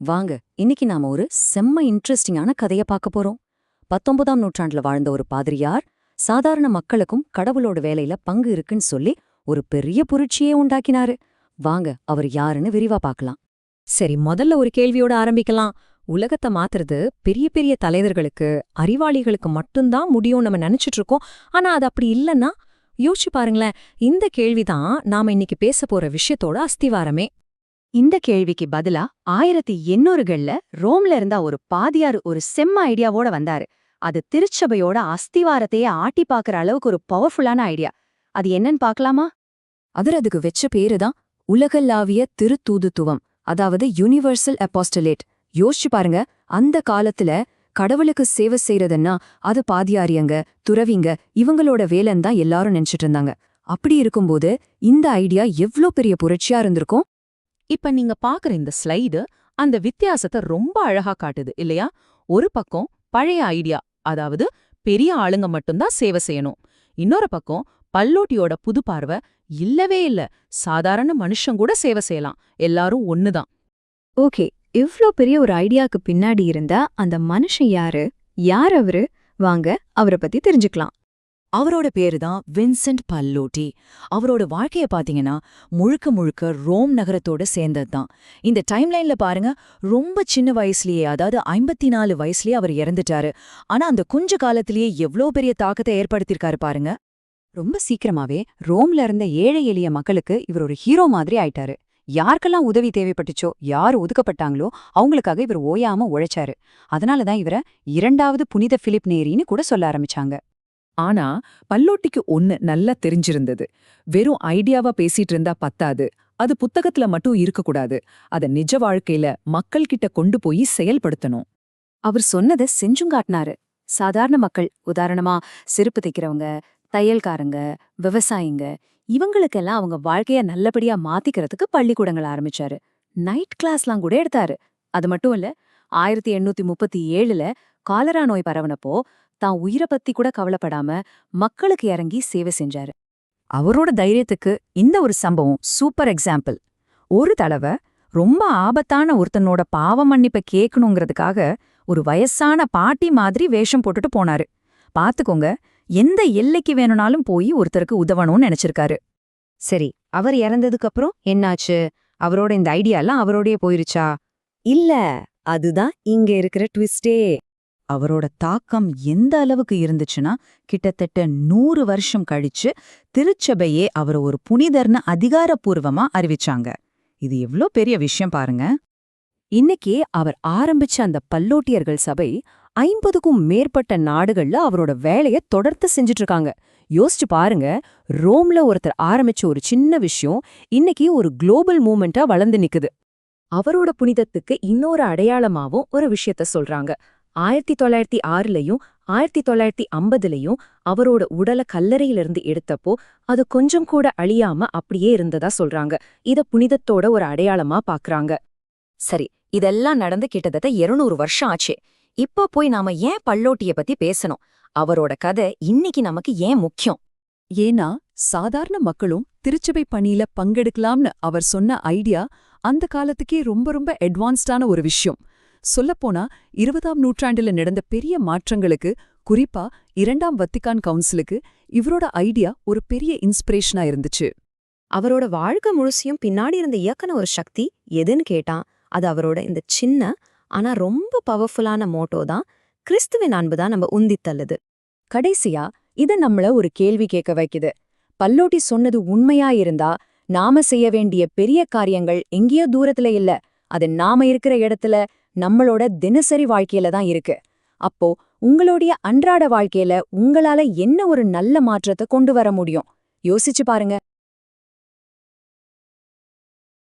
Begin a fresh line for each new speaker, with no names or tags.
வாங்க இன்னைக்கு நாம ஒரு செம்ம இன்ட்ரெஸ்டிங்கான கதைய பார்க்க போறோம். பத்தொன்பதாம் நூற்றாண்டுல வாழ்ந்த ஒரு பாதிரியார் சாதாரண மக்களுக்கும் கடவுளோட வேலையில பங்கு இருக்குன்னு சொல்லி ஒரு பெரிய புரட்சியே உண்டாக்கினாரு. வாங்க அவர் யாருன்னு விரிவா பார்க்கலாம்.
சரி முதல்ல ஒரு கேள்வியோட ஆரம்பிக்கலாம். உலகத்தை மாத்துறது பெரிய பெரிய தலைவர்களுக்கு அறிவாளிகளுக்கு மட்டும்தான் முடியும் நம்ம நினைச்சிட்டு இருக்கோம். ஆனா அது அப்படி இல்லைன்னா யோசிச்சு பாருங்களேன் இந்த கேள்விதான் நாம இன்னைக்கு பேச போற விஷயத்தோட அஸ்திவாரமே.
இந்த கேள்விக்கு பதிலா ஆயிரத்தி எண்ணூறுகள்ல ரோம்ல இருந்தா ஒரு பாதியார் ஒரு செம்ம ஐடியாவோட வந்தாரு. அது திருச்சபையோட அஸ்திவாரத்தையே ஆட்டி பாக்குற அளவுக்கு ஒரு பவர்ஃபுல்லான ஐடியா. அது என்னன்னு பாக்கலாமா? அவர் அதுக்கு வெச்ச பேரு தான் உலகளாவிய திருத்தூதுத்துவம் அதாவது யூனிவர்சல் அப்பாஸ்டலேட் யோசிச்சு பாருங்க அந்த காலத்துல கடவுளுக்கு சேவை செய்யறதுன்னா அது பாதியாரியங்க துறவிங்க இவங்களோட வேலைன்னு தான் எல்லாரும் நினைச்சிட்டு இருந்தாங்க. அப்படி இருக்கும்போது இந்த ஐடியா எவ்ளோ பெரிய புரட்சியா இருந்திருக்கும்?
இப்ப நீங்க பாக்குற இந்த ஸ்லைடு அந்த வித்தியாசத்தை ரொம்ப அழகா காட்டுது இல்லையா? ஒரு பக்கம் பழைய ஐடியா அதாவது பெரிய ஆளுங்க மட்டும்தான் சேவை செய்யணும். இன்னொரு பக்கம் பல்லோட்டியோட புது பார்வை இல்லவே இல்ல. சாதாரண மனுஷன் கூட சேவை செய்யலாம். எல்லாரும் ஒண்ணுதான்.
ஓகே இவ்ளோ பெரிய ஒரு ஐடியாக்கு பின்னாடி இருந்தா அந்த மனுஷன் யாரு? யார் அவரு? வாங்க அவரை பத்தி தெரிஞ்சுக்கலாம்.
அவரோட பேரு தான் வின்சென்ட் பல்லோட்டி. அவரோட வாழ்க்கைய பாத்தீங்கன்னா முழுக்க முழுக்க ரோம் நகரத்தோட சேர்ந்தது தான். இந்த டைம்லைன்ல பாருங்க ரொம்ப சின்ன வயசுலயே அதாவது ஐம்பத்தி நாலு வயசுலயே அவர் இறந்துட்டாரு. ஆனா அந்த கொஞ்ச காலத்திலேயே எவ்ளோ பெரிய தாக்கத்தை ஏற்படுத்தியிருக்காரு பாருங்க.
ரொம்ப சீக்கிரமாவே ரோம்ல இருந்த ஏழை எளிய மக்களுக்கு இவர் ஒரு ஹீரோ மாதிரி ஆயிட்டாரு. யாருக்கெல்லாம் உதவி தேவைப்பட்டுச்சோ யார் ஒதுக்கப்பட்டாங்களோ அவங்களுக்காக இவர் ஓயாம உழைச்சாரு. அதனால தான் இவரை இரண்டாவது புனித பிலிப் நேரின்னு கூட சொல்ல ஆரம்பிச்சாங்க.
ஆனா பல்லோட்டிக்கு ஒன்னு நல்லா தெரிஞ்சிருந்தது. வெறும் ஐடியாவா பேசிட்டு இருந்தா பத்தாது. அது புத்தகத்துல மட்டும் இருக்கக்கூடாது அத நிஜ வாழ்க்கையில மக்கள் கிட்ட கொண்டு போய் செயல்படுத்தணும்.
அவர் சொன்னதை செஞ்சும் காட்டினாரு. சாதாரண மக்கள் உதாரணமா செருப்பு தைக்கிறவங்க தையல்காரங்க விவசாயிங்க இவங்களுக்கெல்லாம் அவங்க வாழ்க்கைய நல்லபடியா மாத்திக்கிறதுக்கு பள்ளிக்கூடங்கள் ஆரம்பிச்சாரு. நைட் கிளாஸ்லாம் கூட எடுத்தாரு. அது மட்டும் இல்ல ஆயிரத்தி எண்ணூத்தி முப்பத்தி ஏழுல காலரா நோய் பரவனப்போ தான் உயிரை பத்தி கூட கவலைப்படாம மக்களுக்கு இறங்கி சேவை செஞ்சாரு. அவரோட தைரியத்துக்கு இந்த ஒரு சம்பவம் சூப்பர் எக்ஸாம்பிள் ஒரு தடவை ரொம்ப ஆபத்தான ஒருத்தனோட பாவ மன்னிப்பை கேட்கணுங்கிறதுக்காக ஒரு வயசான பாட்டி மாதிரி வேஷம் போட்டுட்டு போனாரு. பாத்துக்கோங்க எந்த எல்லைக்கு வேணும்னாலும் போய் ஒருத்தருக்கு உதவணும்னு நினைச்சிருக்காரு. சரி அவர் இறந்ததுக்கு அப்புறம் என்னாச்சு? அவரோட இந்த ஐடியாலாம் அவரோடயே போயிருச்சா?
இல்ல அதுதான் இங்க இருக்கிற ட்விஸ்டே
அவரோட தாக்கம் எந்த அளவுக்கு இருந்துச்சுன்னா கிட்டத்தட்ட நூறு வருஷம் கழிச்சு திருச்சபையே அவரை ஒரு புனிதர்னு அதிகாரப்பூர்வமா அறிவிச்சாங்க. இது எவ்ளோ பெரிய விஷயம் பாருங்க.
இன்னைக்கே அவர் ஆரம்பிச்ச அந்த பல்லோட்டியர்கள் சபை ஐம்பதுக்கும் மேற்பட்ட நாடுகள்ல அவரோட வேலைய தொடர்ந்து செஞ்சுட்டு இருக்காங்க யோசிச்சு பாருங்க ரோம்ல ஒருத்தர் ஆரம்பிச்ச ஒரு சின்ன விஷயம் இன்னைக்கு ஒரு குளோபல் மூமெண்டா வளர்ந்து நிக்குது. அவரோட புனிதத்துக்கு இன்னொரு அடையாளமாவும் ஒரு விஷயத்த சொல்றாங்க. ஆயிரத்தி தொள்ளாயிரத்தி ஆறுலயும் ஆயிரத்தி தொள்ளாயிரத்தி ஐம்பதுலையும் அவரோட உடல கல்லறையிலிருந்து எடுத்தப்போ அது கொஞ்சம் கூட அழியாம அப்படியே இருந்ததா சொல்றாங்க. இத புனிதத்தோட ஒரு அடையாளமா பாக்குறாங்க. சரி இதெல்லாம் நடந்து கிட்டத்தட்ட 200 வருஷம் ஆச்சு. இப்ப போய் நாம ஏன் பல்லோட்டிய பத்தி பேசணும்? அவரோட கதை இன்னைக்கு நமக்கு ஏன் முக்கியம்?
ஏன்னா சாதாரண மக்களும் திருச்சபை பணியில பங்கெடுக்கலாம்னு அவர் சொன்ன ஐடியா அந்த காலத்துக்கே ரொம்ப ரொம்ப அட்வான்ஸ்டான ஒரு விஷயம். சொல்லப்போனா இருபதாம் நூற்றாண்டுல நடந்த பெரிய மாற்றங்களுக்கு குறிப்பா இரண்டாம் வத்திகான் கவுன்சிலுக்கு இவரோட ஐடியா ஒரு பெரிய இன்ஸ்பிரேஷனா இருந்துச்சு.
அவரோட வாழ்க்கை முழுசையும் பின்னாடி இருந்த இயக்குன ஒரு சக்தி எதுன்னு கேட்டான் அது அவரோட இந்த சின்ன ஆனா ரொம்ப பவர்ஃபுல்லான மோட்டோ தான் கிறிஸ்துவின் அன்பு தான் நம்ம உந்தித் தள்ளுது.
கடைசியா இத நம்மள ஒரு கேள்வி கேட்க வைக்குது. பல்லோட்டி சொன்னது உண்மையா இருந்தா நாம செய்ய வேண்டிய பெரிய காரியங்கள் எங்கேயோ தூரத்துல இல்ல அது நாம இருக்கிற இடத்துல நம்மளோட தினசரி வாழ்க்கையில தான் இருக்கு. அப்போ உங்களுடைய அன்றாட வாழ்க்கையில உங்களால என்ன ஒரு நல்ல மாற்றத்தை கொண்டு வர முடியும்? யோசிச்சு பாருங்க.